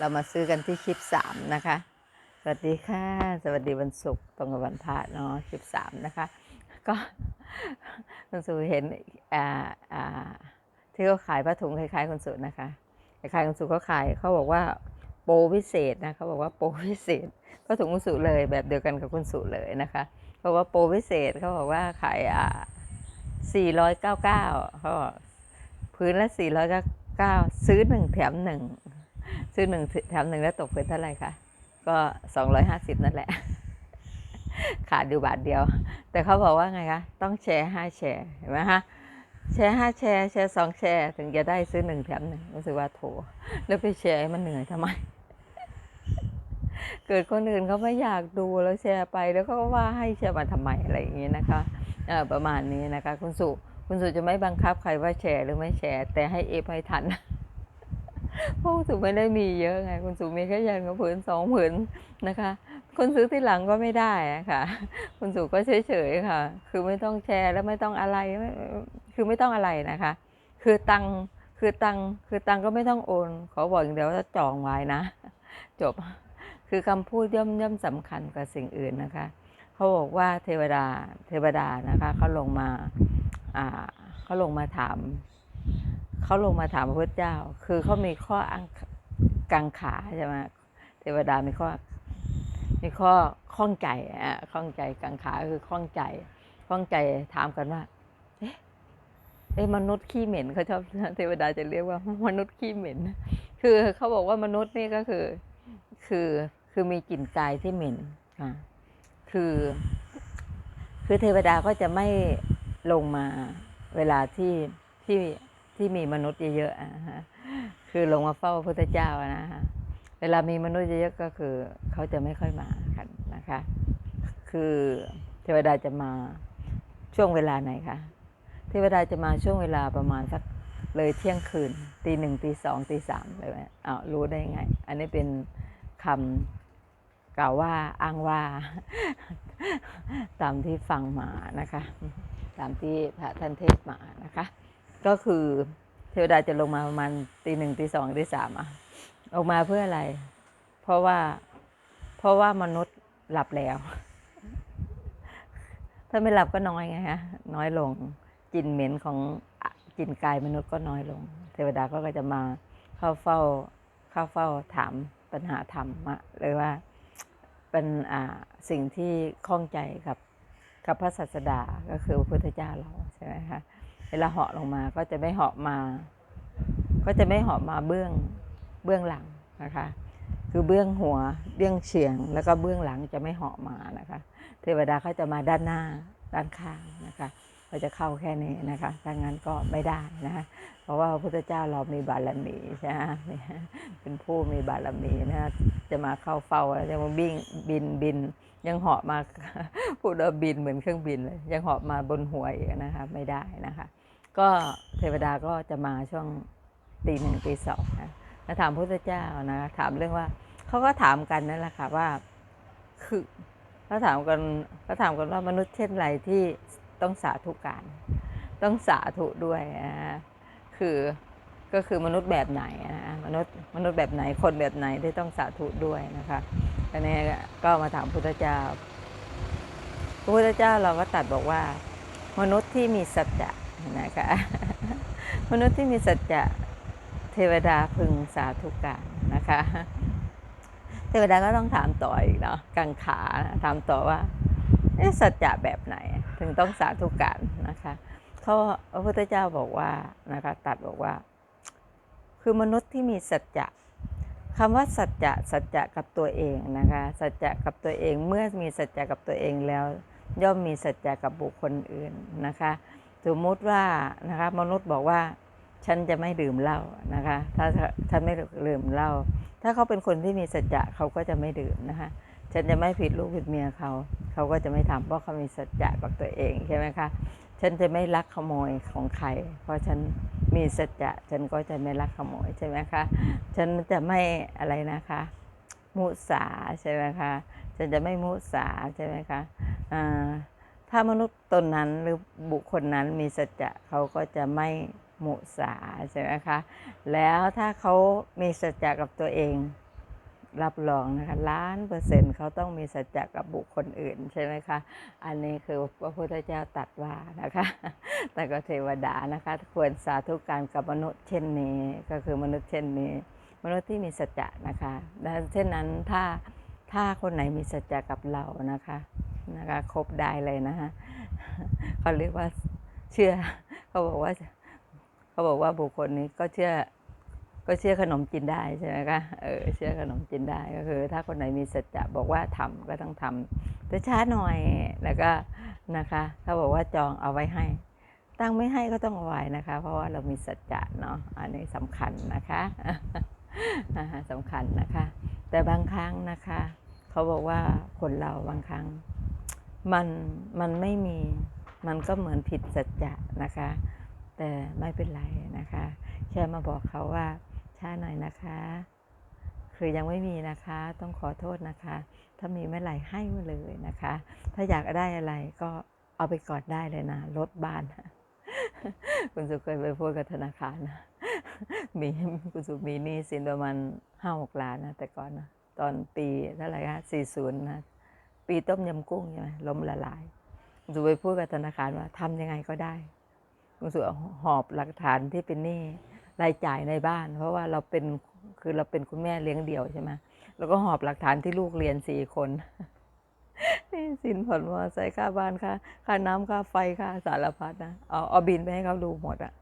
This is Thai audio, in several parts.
เรามาซื้อกันที่คลิปสามนะคะ สวัสดีค่ะ สวัสดีวันศุกร์ตรงกับวันพระเนาะคลิปสามนะคะ ก็คุณสุเห็นอ่าอ่าที่เขาขายผ้าถุงคล้ายๆคุณสุนะคะคล้ายๆคุณสุเขาขายเขาบอกว่าโปรพิเศษนะเขาบอกว่าโปรพิเศษผ้าถุงคุณสุเลยแบบเดียวกันกับคุณสุเลยนะคะเขาบอกว่าโปรพิเศษเขาบอกว่าขายอ่า499เขาบอกพื้นละ499ซื้อหนึ่งแถมหนึ่ง ซื้อหนึ่งแถมหนึ่งแล้วตกพื้นเท่าไหร่คะก็250นั่นแหละ ขาดอยู่บาทเดียว แต่เขาบอกว่าไงคะต้องแชร์ห้าแชร์เห็นไหมคะแชร์ห้าแชร์แชร์สองแชร์ถึงจะได้ซื้อหนึ่งแถมหนึ่งรู้สึกว่าโถแล้วไปแชร์มันเหนื่อยทำไม เกิดคนอื่นเขาไม่อยากดูแล้วแชร์ไปแล้วเขาก็ว่าให้แชร์มาทำไมอะไรอย่างนี้นะคะเออประมาณนี้นะคะ คุณสุคุณสุจะไม่บังคับใครว่าแชร์หรือไม่แชร์ แต่ให้เอฟให้ทัน เพราะคุณสุไม่ได้มีเยอะไง คุณสุมีแค่ยันกับผืนสองผืนนะคะ คนซื้อที่หลังก็ไม่ได้อะค่ะ คุณสุก็เฉยๆค่ะ คือไม่ต้องแชร์แล้วไม่ต้องอะไร คือไม่ต้องอะไรนะคะ คือตังคือตังคือตังก็ไม่ต้องโอน ขอบอกอย่างเดียวว่าจองไว้นะ จบ คือคำพูดย่อมย่อมสำคัญกว่าสิ่งอื่นนะคะ เขาบอกว่าเทวดาเทวดานะคะเขาลงมาอ่าเขาลงมาถาม เขาลงมาถามพระพุทธเจ้า คือเขามีข้ออังกังขาใช่ไหมเทวดามีข้อ มีข้อข้องใจอะข้องใจกังขาคือข้องใจ ข้องใจถามกันว่าเอ๊ะเอ๊มนุษย์ขี้เหม็นเขาชอบเทวดาจะเรียกว่ามนุษย์ขี้เหม็น คือเขาบอกว่ามนุษย์นี่ก็คือ คือคือมีกลิ่นกายที่เหม็นค่ะคือ คือเทวดาก็จะไม่ลงมาเวลาที่ที่ ที่มีมนุษย์เยอะๆคือลงมาเฝ้าพระพุทธเจ้านะฮะเวลามีมนุษย์เยอะก็คือเขาจะไม่ค่อยมากันนะคะ คือเทวดาจะมาช่วงเวลาไหนคะเทวดาจะมาช่วงเวลาประมาณสักเลยเที่ยงคืนตีหนึ่งตีสองตีสามเลยอ้าวรู้ได้ไง อันนี้เป็นคำกล่าวว่าอ้างว่า ตามที่ฟังมานะคะ ตามที่พระท่านเทศมานะคะ ก็คือเทวดาจะลงมาประมาณตีหนึ่งตีสองตีสามอะออกมาเพื่ออะไร เพราะว่าเพราะว่ามนุษย์หลับแล้ว ถ้าไม่หลับก็น้อยไงฮะ น้อยลงกลิ่นเหม็นของกลิ่นกายมนุษย์ก็น้อยลง เทวดาก็จะมาเข้าเฝ้าเข้าเฝ้าถามปัญหาธรรมะเลยว่าเป็นอ่าสิ่งที่ข้องใจกับ กับพระศาสดาก็คือพระพุทธเจ้าเราใช่ไหมคะเวลาเหาะลงมาก็จะไม่เหาะมา ก็จะไม่เหาะมาเบื้องเบื้องหลังนะคะ คือเบื้องหัวเบื้องเฉียง แล้วก็เบื้องหลังจะไม่เหาะมานะคะ เทวดาเขาจะมาด้านหน้าด้านข้างนะคะ เขาจะเข้าแค่นี้นะคะถ้างั้นก็ไม่ได้นะคะเพราะว่าพระพุทธเจ้าเรามีบารมีใช่ไหมเป็นผู้มีบารมีนะจะมาเข้าเฝ้าแล้วจะมาบินบินบิน ยังเหาะมาพูดว่าบินเหมือนเครื่องบินเลยยังเหาะมาบนหัวอีกนะคะไม่ได้นะคะ ก็เทวดาก็จะมาช่วงตีหนึ่งตีสองนะแล้วถามพระพุทธเจ้านะถามเรื่องว่าเขาก็ถามกันนั่นแหละค่ะว่าคือเขาถามกันเขาถามกันว่ามนุษย์เช่นไรที่ ต้องสาธุการ ต้องสาธุด้วยนะคือก็คือมนุษย์แบบไหนนะมนุษย์มนุษย์แบบไหนคนแบบไหนที่ต้องสาธุด้วยนะคะอันนี้ก็มาถามพุทธเจ้าพระพุทธเจ้าเราก็ตัดบอกว่า มนุษย์ที่มีสัจจะนะคะมนุษย์ที่มีสัจจะเทวดาพึงสาธุการนะคะ เทวดาก็ต้องถามต่ออีกเนาะกังขาถามต่อว่าสัจจะแบบไหน ถึงต้องสาธุการนะคะเขาพระพุทธเจ้าบอกว่านะคะตัดบอกว่า คือมนุษย์ที่มีสัจจะคำว่าสัจจะสัจจะกับตัวเองนะคะสัจจะกับตัวเองเมื่อมีสัจจะกับตัวเองแล้ว ย่อมมีสัจจะกับบุคคลอื่นนะคะสมมติว่านะคะมนุษย์บอกว่าฉันจะไม่ดื่มเหล้านะคะถ้าฉันไม่ดื่มเหล้าถ้าเขาเป็นคนที่มีสัจจะเขาก็จะไม่ดื่มนะคะฉันจะไม่ผิดลูกผิดเมียเขาเขาก็จะไม่ทำเพราะเขามีสัจจะกับตัวเองใช่ไหมคะฉันจะไม่ลักขโมยของใคร เพราะฉันมีสัจจะฉันก็จะไม่ลักขโมยใช่ไหมคะ ฉันจะไม่อะไรนะคะ มุสาใช่ไหมคะ ฉันจะไม่มุสาใช่ไหมคะถ้ามนุษย์ตนนั้นหรือบุคคลนั้นมีสัจจะเขาก็จะไม่มุสาใช่ไหมคะ แล้วถ้าเขามีสัจจะกับตัวเอง รับรองนะคะล้านเปอร์เซ็นต์เขาต้องมีสัจจะกับบุคคลอื่นใช่ไหมคะ อันนี้คือพระพุทธเจ้าตรัดว่านะคะ แต่ก็เทวดานะคะ ควรสาธุการกับมนุษย์เช่นนี้ก็คือมนุษย์เช่นนี้ มนุษย์ที่มีสัจจะนะคะดังเช่นนั้นถ้าถ้าคนไหนมีสัจจะกับเรานะคะนะคะคบได้เลยนะคะเขาเรียกว่าเชื่อเขาบอกว่าเขาบอกว่าบุคคลนี้ก็เชื่อ ก็เชื่อขนมกินได้ใช่ไหมคะเออเชื่อขนมกินได้ก็คือ ถ้าคนไหนมีสัจจะบอกว่าทำก็ต้องทำแต่ช้าหน่อยแล้วก็นะคะถ้าบอกว่าจองเอาไว้ให้ตั้งไม่ให้ก็ต้องเอาไว้นะคะ เพราะว่าเรามีสัจจะเนาะอันนี้สำคัญนะคะอ่าสำคัญนะคะ แต่บางครั้งนะคะ เขาบอกว่าคนเราบางครั้ง มันมันไม่มีมันก็เหมือนผิดสัจจะนะคะ แต่ไม่เป็นไรนะคะ แค่มาบอกเขาว่า ช้าหน่อยนะคะ คือยังไม่มีนะคะ ต้องขอโทษนะคะ ถ้ามีเมื่อไหร่ให้มาเลยนะคะ ถ้าอยากได้อะไรก็เอาไปกอนได้เลยนะรถบ้าน คุณสุเคยไปพูดกับธนาคารนะมีคุณสุมีนี้สินประมาณห้าหกล้านนะแต่ก่อนนะตอนปีเท่าไหร่คะสี่ศูนย์นะปีต้มยำกุ้งใช่ไหมล้มละลายคุณสุไปพูดกับธนาคารว่าทำยังไงก็ได้คุณสุหอบหลักฐานที่เป็นหนี้ รายจ่ายในบ้าน เพราะว่าเราเป็นคือเราเป็นคุณแม่เลี้ยงเดี่ยวใช่ไหมแล้วก็หอบหลักฐานที่ลูกเรียนสี่คนนี่สินผ่อนมอเตอร์ไซค่าบ้านค่าค่าน้ำค่าไฟค่าสารพัดนะเอาเอาบินไปให้เขาดูหมดอะ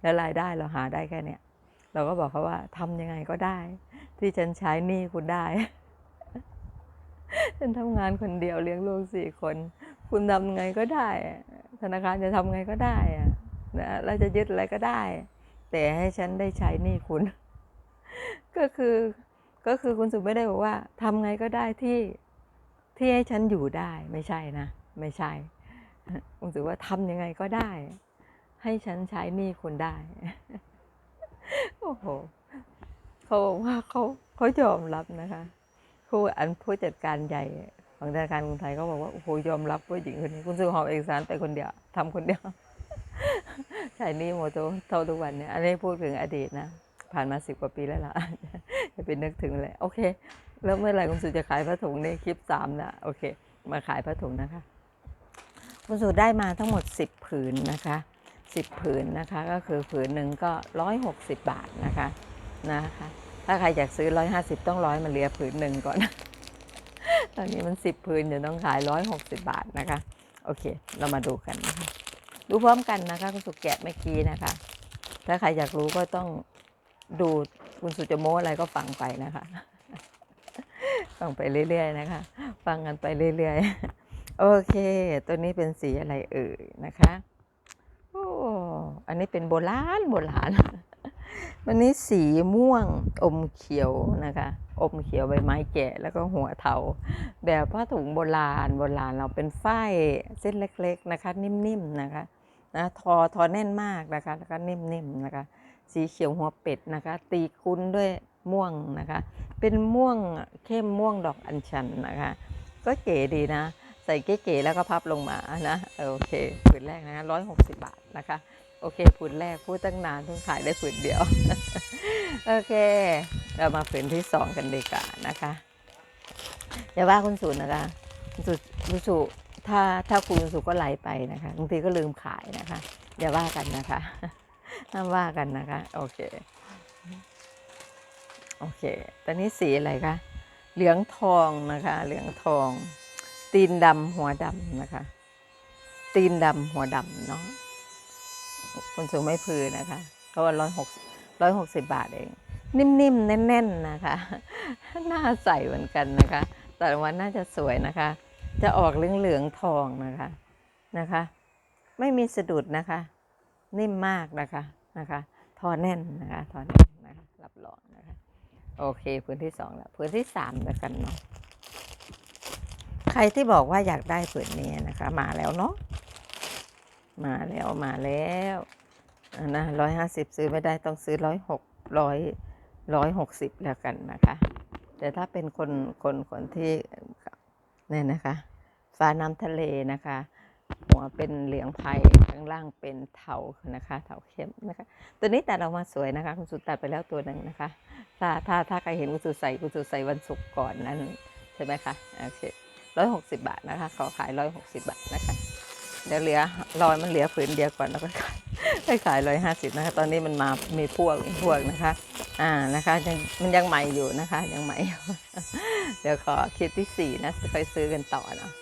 แล้วรายได้เราหาได้แค่เนี้ยเราก็บอกเขาว่าทำยังไงก็ได้ ที่ฉันใช้หนี้คุณได้ ฉันทำงานคนเดียวเลี้ยงลูกสี่คน คุณทำไงก็ได้ ธนาคารจะทำไงก็ได้อะนะเราจะยึดอะไรก็ได้ แต่ให้ฉันได้ใช้หนี้คุณ ก็คือก็คือคุณสุไม่ได้บอกว่าทำไงก็ได้ที่ที่ให้ฉันอยู่ได้ไม่ใช่นะ ไม่ใช่คุณสุว่าทำยังไงก็ได้ ให้ฉันใช้หนี้คุณได้โอ้โหเขาบอกว่าเขาเขายอมรับนะคะผู้อันผู้จัดการใหญ่ของธนาคารกรุงไทยเขาบอกว่าโอ้โหยอมรับผู้หญิงคนนี้ คุณสุหอบเอกสารไปคนเดียวทำคนเดียว ใช้นี้โมโตเท่าทุกวันเนี่ย อันนี้พูดถึงอดีตนะ ผ่านมาสิบกว่าปีแล้วล่ะจะไปนึกถึงเลย โอเค แล้วเมื่อไหร่คุณสุจะขายผ้าถุงในคลิปสามนะโอเค มาขายผ้าถุงนะคะ คุณสุได้มาทั้งหมดสิบผืนนะคะสิบผืนนะคะ ก็คือผืนหนึ่งก็ร้อยหกสิบบาทนะคะนะคะ ถ้าใครอยากซื้อร้อยห้าสิบต้องร้อยมาเหลียผืนหนึ่งก่อน ตอนนี้มันสิบผืนเดี๋ยวต้องขายร้อยหกสิบบาทนะคะ โอเค เรามาดูกันนะคะ ดูพร้อมกันนะคะคุณสุกแกะเมื่อกี้นะคะ ถ้าใครอยากรู้ก็ต้องดูคุณสุจะโม้อะไรก็ฟังไปนะคะ ฟังไปเรื่อยๆนะคะ ฟังกันไปเรื่อยๆ โอเค ตัวนี้เป็นสีอะไรเอ่ยนะคะโอ้อันนี้เป็นโบราณโบราณวันนี้สีม่วงอมเขียวนะคะ อมเขียวใบไม้แก่แล้วก็หัวเทา แบบผ้าถุงโบราณโบราณเราเป็นฝ้ายเส้นเล็ก ๆนะคะ นิ่มๆนะคะ นะทอทอแน่นมากนะคะแล้วก็นิ่มๆนะคะ สีเขียวหัวเป็ดนะคะ ตีคุ้นด้วยม่วงนะคะ เป็นม่วงเข้มม่วงดอกอัญชันนะคะ ก็เก๋ดีนะ ใส่เก๋ๆแล้วก็พับลงมานะโอเคผืนแรกนะคะร้อยหกสิบบาทนะคะ โอเคผืนแรกพูดตั้งนานเพิ่งขายได้ผืนเดียว โอเค เรามาผืนที่สองกันดีกว่านะคะอย่าว่าคุณสุนะคะคุณสุคุณสุ ถ้าถ้าคุณสุก็ไหลไปนะคะบางทีก็ลืมขายนะคะอย่าว่ากันนะคะห้ามว่ากันนะคะ โอเค โอเค ตอนนี้สีอะไรคะ เหลืองทองนะคะ เหลืองทอง ตีนดำหัวดำนะคะ ตีนดำหัวดำเนาะคุณสูงไม่พือนะคะก็ว่าร้อยหกร้อยหกสิบบาทเอง นิ่มๆ แน่น ๆ นะคะ น่าใส่เหมือนกันนะคะ แต่วันน่าจะสวยนะคะ จะออกเหลืองๆทองนะคะนะคะ ไม่มีสะดุดนะคะ นิ่มมากนะคะนะคะทอแน่นนะคะทอแน่นนะคะรับรองนะคะโอเคพื้นที่สองแล้วพื้นที่สามแล้วกันเนาะใครที่บอกว่าอยากได้ผืนนี้นะคะ มาแล้วเนาะมาแล้วมาแล้วนะร้อยห้าสิบซื้อไม่ได้ต้องซื้อร้อยหกร้อยร้อยหกสิบแล้วกันนะคะ แต่ถ้าเป็นคนคนคนที่ เนี่ยนะคะฟ้าน้ำทะเลนะคะ หัวเป็นเหลืองไผ่ข้างล่างเป็นเทานะคะเทาเข้มนะคะ ตัวนี้ตัดออกมาสวยนะคะ คุณสุตัดไปแล้วตัวหนึ่งนะคะ ถ้าถ้าถ้าใครเห็นคุณสุใส่คุณสุใส่วันศุกร์ก่อนนั้นใช่ไหมคะโอเคร้อยหกสิบาทนะคะเขาขายร้อยหกสิบาทนะคะเดี๋ยวเหลือรอยมันเหลือผืนเดียวก่อนแล้วก็ขาย ให้ขายร้อยห้าสิบนะคะ ตอนนี้มันมามีพวกพวกนะคะ อ่านะคะยังมันยังใหม่อยู่นะคะ ยังใหม่อยู่ เดี๋ยวขอคิดที่สี่นะค่อยซื้อกันต่อเนาะ